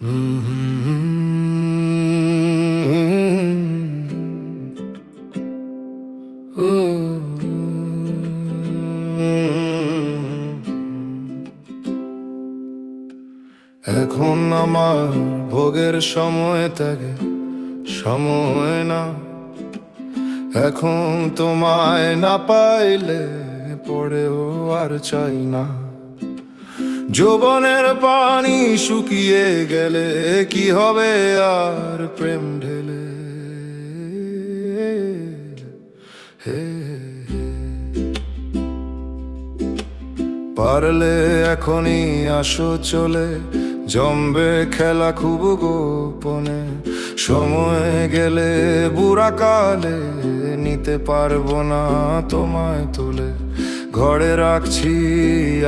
এখন আমার ভোগের সময় থাকে সময় না এখন তোমায় না পাইলে পড়েও আর চাই না যৌবনের পানি শুকিয়ে গেলে কি হবে আর প্রেম ঢেলে? পারলে এখনই আসো চলে, জমবে খেলা খুব গোপনে। সময় গেলে বুড়া কালে নিতে পারব না তোমায় তোলে। ঘরে রাখছি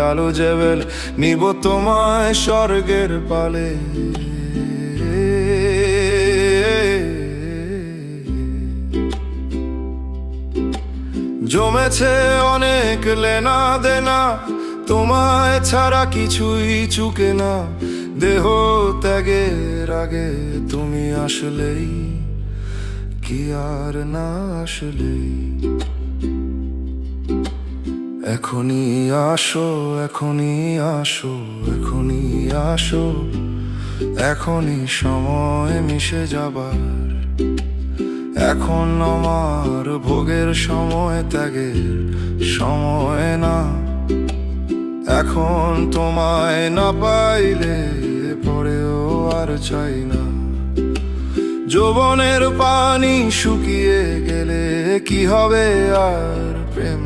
আলো জেবেল, নিব তোমায় স্বর্গের পালে। জমেছে অনেক লেনা দেনা, তোমায় ছাড়া কিছুই চুকে না। দেহ ত্যাগের আগে তুমি আসলেই, কি আর না আসলেই। এখনই আসো এখনই আসো এখনই আসো। এখনই সময় মিশে যাবার। এখন আমার ভোগের সময় ত্যাগের সময় না। এখন তোমায় না পাইলে পরেও আর চাই না। যৌবনের পানি শুকিয়ে গেলে কি হবে আর প্রেম